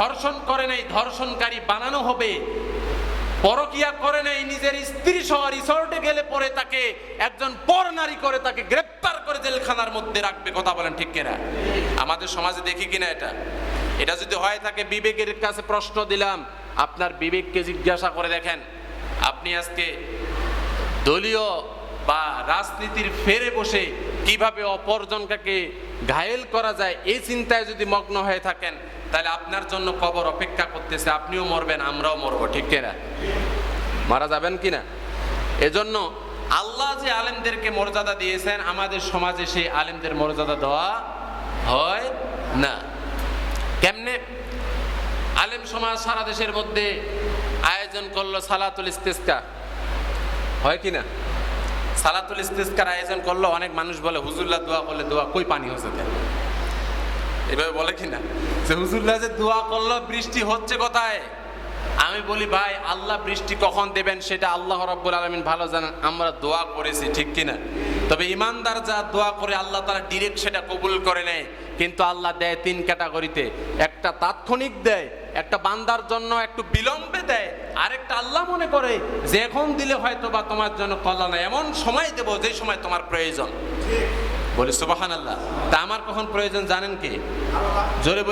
ধর্ষণ করে নাই, ধর্ষণকারী বানানো হবে। পরকিয়া করে নাই, নিজের স্ত্রী সহ রিসর্টে গেলে পরে তাকে একজন পর নারী করে তাকে গ্রেপ্তার করে জেলখানার মধ্যে রাখবে, কথা বলেন ঠিক কিনা? আমাদের সমাজে দেখি কিনা এটা? এটা যদি হয় থাকে, বিবেকের কাছে প্রশ্ন দিলাম, আপনার বিবেককে জিজ্ঞাসা করে দেখেন। আপনি আজকে দলীয় বা রাজনীতির ফেরে বসে কীভাবে অপরজনকে ঘায়েল করা যায়, এই চিন্তায় যদি মগ্ন হয়ে থাকেন, তাহলে আপনার জন্য কবর অপেক্ষা করতেছে, আপনিও মরবেন, আমরাও মরবো, ঠিক কিনা? মারা যাবেন কিনা? এজন্য আল্লাহ যে আলেমদেরকে মর্যাদা দিয়েছেন, আমাদের সমাজে সেই আলেমদের মর্যাদা দেওয়া হয় না। কেমনে? আলেম সমাজ সারা দেশের মধ্যে আয়োজন করল সালাতুল ইস্তেস্কা, হয় কি না সালাতুল ইস্তিস্কার আয়োজন করল, অনেক মানুষ বলে হুজুল্লাহ দোয়া করলে দোয়া কই পানি হচ্ছে এভাবে বলে কি না যে হুজুল্লাহ যে দোয়া করল, বৃষ্টি হচ্ছে কোথায়? আমি বলি, ভাই, আল্লাহ বৃষ্টি কখন দেবেন সেটা আল্লাহ রব্বুল আলমিন ভালো জানেন। আমরা দোয়া করেছি, ঠিক কিনা? তবে ইমানদার যা দোয়া করে আল্লাহ তারা ডিরেক্ট সেটা কবুল করে নেয়। কিন্তু আল্লাহ দেয় তিন ক্যাটাগরিতে একটা তাৎক্ষণিক দেয়, একটা বান্দার জন্য একটু বিলম্বে দেয়। আরেকটা আল্লাহ মনে করে, যে এখন দিলে হয়তো বা তোমার জন্য কল্যাণ এমন সময় দেবো যে সময় তোমার প্রয়োজন। বলি সুবাহান আল্লাহ তা আমার কখন প্রয়োজন জানেন কি? জোরে বলি।